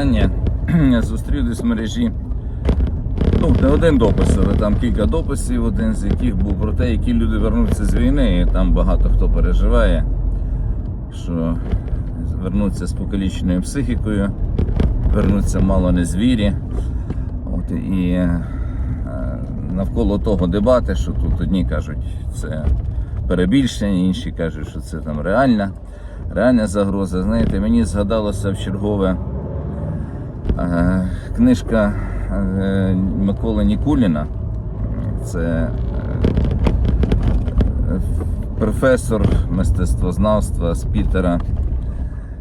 питання. Я зустрів десь в мережі. Ну, не один допис, але там кілька дописів, один з яких був про те, які люди вернуться з війни, і там багато хто переживає, що вернуться з покаліченою психікою, вернуться мало не звірі. От, і е, навколо того дебати, що тут одні кажуть, це перебільшення, інші кажуть, що це там реальна, реальна загроза. Знаєте, мені згадалося в чергове книжка е, Миколи Нікуліна. Це е, професор мистецтвознавства з Пітера,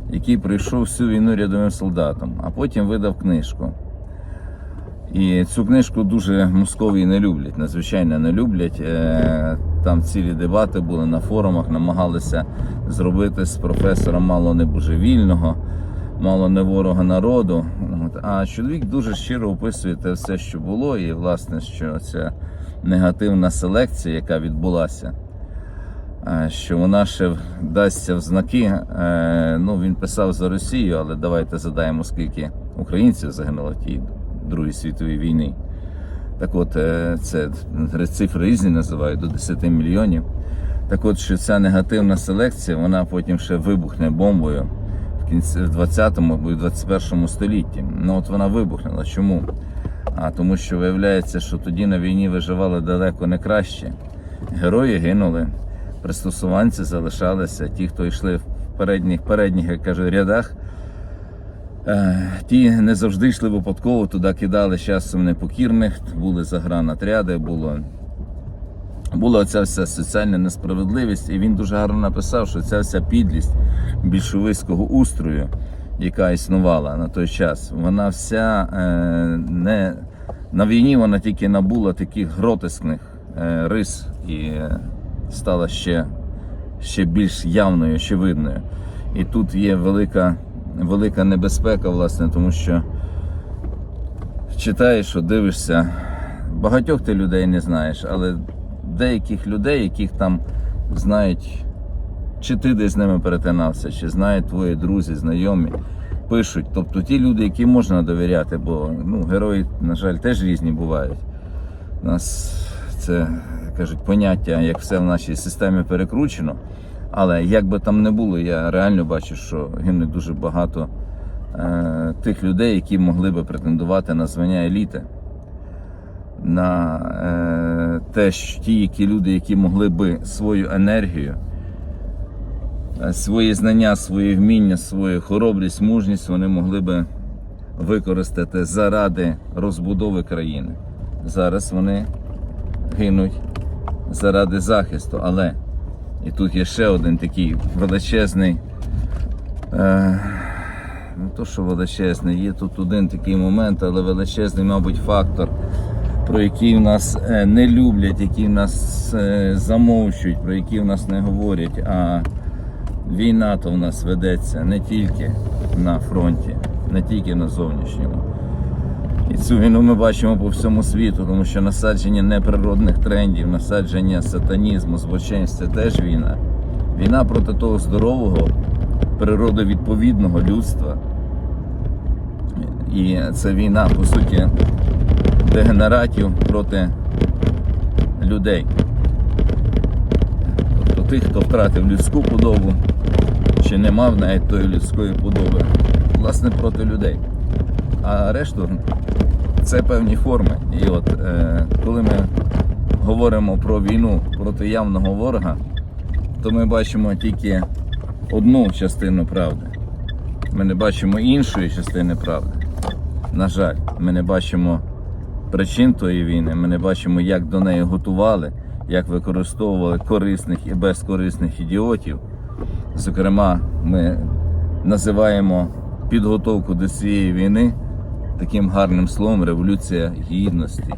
який прийшов всю війну рядовим солдатом, а потім видав книжку. І цю книжку дуже московії не люблять, надзвичайно не люблять. Е, Там цілі дебати були на форумах, намагалися зробити з професора мало не божевільного, мало не ворога народу. А чоловік дуже щиро описує те все, що було, і власне, що ця негативна селекція, яка відбулася, е, що вона ще дасться в знаки. Е, Ну, він писав за Росію, але давайте задаємо, скільки українців загинуло в тій Другій світовій війни. Так от, е, це цифри різні називають до 10 мільйонів. Так от, що ця негативна селекція, вона потім ще вибухне бомбою в кінці в 20-му або 21 столітті. Ну от вона вибухнула. Чому? А тому що виявляється, що тоді на війні виживали далеко не краще. Герої гинули, пристосуванці залишалися, ті, хто йшли в передніх, передніх, як кажуть, рядах. Е, Ті не завжди йшли випадково, туди кидали часом непокірних, були загранатряди, було, була ця вся соціальна несправедливість, і він дуже гарно написав, що ця вся підлість більшовицького устрою, яка існувала на той час, вона вся е, не на війні вона тільки набула таких гротескних е, рис і е, стала ще, ще більш явною, очевидною. І тут є велика велика небезпека, власне, тому що читаєш, що дивишся, багатьох ти людей не знаєш, але деяких людей, яких там знають, чи ти десь з ними перетинався, чи знають твої друзі, знайомі, пишуть. Тобто ті люди, які можна довіряти, бо ну, герої, на жаль, теж різні бувають. У нас це кажуть поняття, як все в нашій системі перекручено. Але як би там не було, я реально бачу, що гине дуже багато е, тих людей, які могли би претендувати на звання еліти, на е, те, що ті, які люди, які могли би свою енергію, е, свої знання, свої вміння, свою хоробрість, мужність, вони могли би використати заради розбудови країни. Зараз вони гинуть заради захисту, але і тут є ще один такий величезний. Е, не то, що величезний, є тут один такий момент, але величезний, мабуть, фактор, про який в нас е, не люблять, який в нас е, замовчують, про який в нас не говорять. А війна то в нас ведеться не тільки на фронті, не тільки на зовнішньому. І цю війну ми бачимо по всьому світу, тому що насадження неприродних трендів, насадження сатанізму, злочинств це теж війна. Війна проти того здорового, природовідповідного людства. І це війна, по суті, дегенератів проти людей. Тобто тих, хто втратив людську подобу, чи не мав навіть тої людської подоби, власне, проти людей. А решту це певні форми. І от е, коли ми говоримо про війну проти явного ворога, то ми бачимо тільки одну частину правди. Ми не бачимо іншої частини правди. На жаль, ми не бачимо причин тої війни, ми не бачимо, як до неї готували, як використовували корисних і безкорисних ідіотів. Зокрема, ми називаємо підготовку до цієї війни таким гарним словом революція гідності.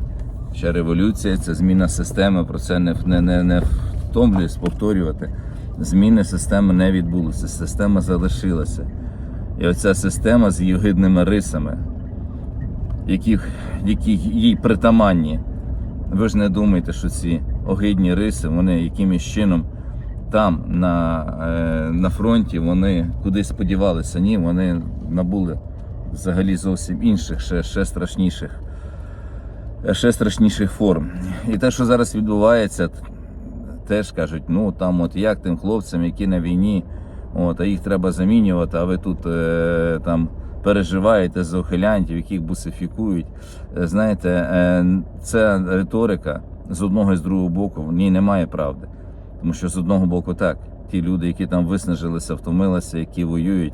Ще революція це зміна системи, про це не, не, не, не втомлююсь повторювати. Зміни системи не відбулися, система залишилася. І оця система з її огидними рисами, які, які їй притаманні. Ви ж не думаєте, що ці огидні риси, вони якимось чином там, на, е, на фронті, вони кудись сподівалися. Ні, вони набули взагалі зовсім інших, ще, ще страшніших. Ще страшніших форм. І те, що зараз відбувається, теж кажуть, ну там от як тим хлопцям, які на війні, от, а їх треба замінювати, а ви тут е, там переживаєте за ухилянтів, яких бусифікують. Е, Знаєте, е, ця риторика з одного і з другого боку, в ній немає правди. Тому що з одного боку так, ті люди, які там виснажилися, втомилися, які воюють,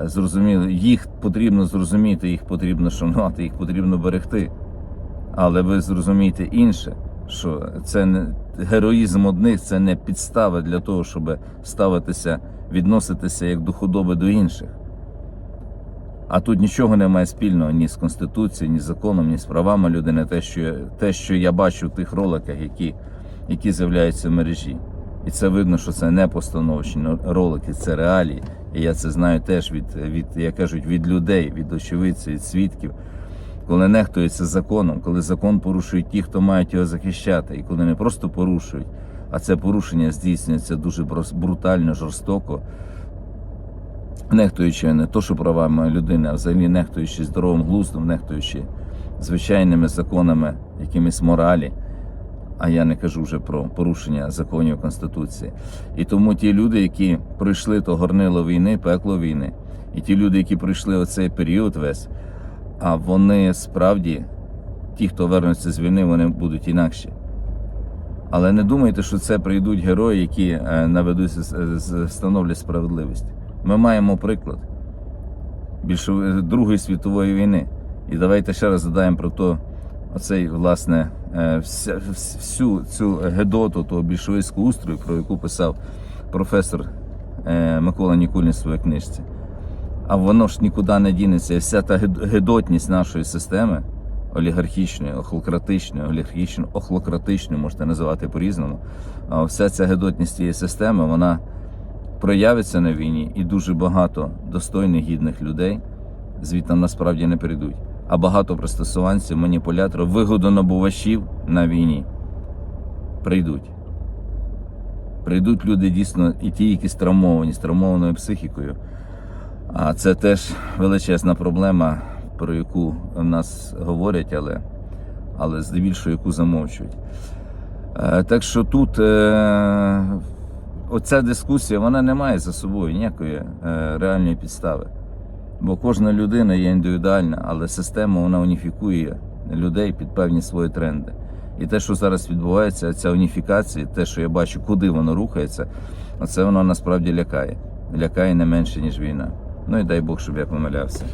е, зрозуміли, їх потрібно зрозуміти, їх потрібно шанувати, їх потрібно берегти. Але ви зрозумієте інше, що це не героїзм одних, це не підстава для того, щоб ставитися, відноситися як до худоби до інших. А тут нічого немає спільного ні з конституцією, ні з законом, ні з правами людини. Те, що, те, що я бачу в тих роликах, які, які з'являються в мережі. І це видно, що це не постановочні ролики, це реалії. І я це знаю теж від, від як кажуть, від людей, від очевидців, від свідків. Коли нехтується законом, коли закон порушують ті, хто мають його захищати, і коли не просто порушують, а це порушення здійснюється дуже брутально, жорстоко, нехтуючи не то, що правами людини, а взагалі нехтуючи здоровим глуздом, нехтуючи звичайними законами, якимись моралі. А я не кажу вже про порушення законів Конституції. І тому ті люди, які пройшли то горнило війни, пекло війни, і ті люди, які пройшли оцей період весь, а вони справді, ті, хто вернуться з війни, вони будуть інакші. Але не думайте, що це прийдуть герої, які е, наведуть встановлять справедливість. Ми маємо приклад більшової Другої світової війни. І давайте ще раз задаємо про то, оцей, власне, е, вся, всю цю гедоту того більшовицького устрою, про яку писав професор е, Микола Нікулін в своїй книжці. А воно ж нікуди не дінеться. Вся та гедотність нашої системи олігархічної, охлократичної, олігархічної, охлократичної, можете називати по-різному. Вся ця гедотність цієї системи, вона проявиться на війні, і дуже багато достойних гідних людей звідти насправді не прийдуть. А багато пристосуванців, маніпуляторів, вигодонабувачів на війні прийдуть. Прийдуть люди дійсно і ті, які стравмовані, з травмованою психікою. А це теж величезна проблема, про яку в нас говорять, але, але здебільшого яку замовчують. Е, Так що тут е, оця дискусія вона не має за собою ніякої е, реальної підстави. Бо кожна людина є індивідуальна, але система вона уніфікує людей під певні свої тренди. І те, що зараз відбувається, ця уніфікація, те, що я бачу, куди воно рухається, оце воно насправді лякає. Лякає не менше, ніж війна. Ну і дай Бог, щоб я помилявся.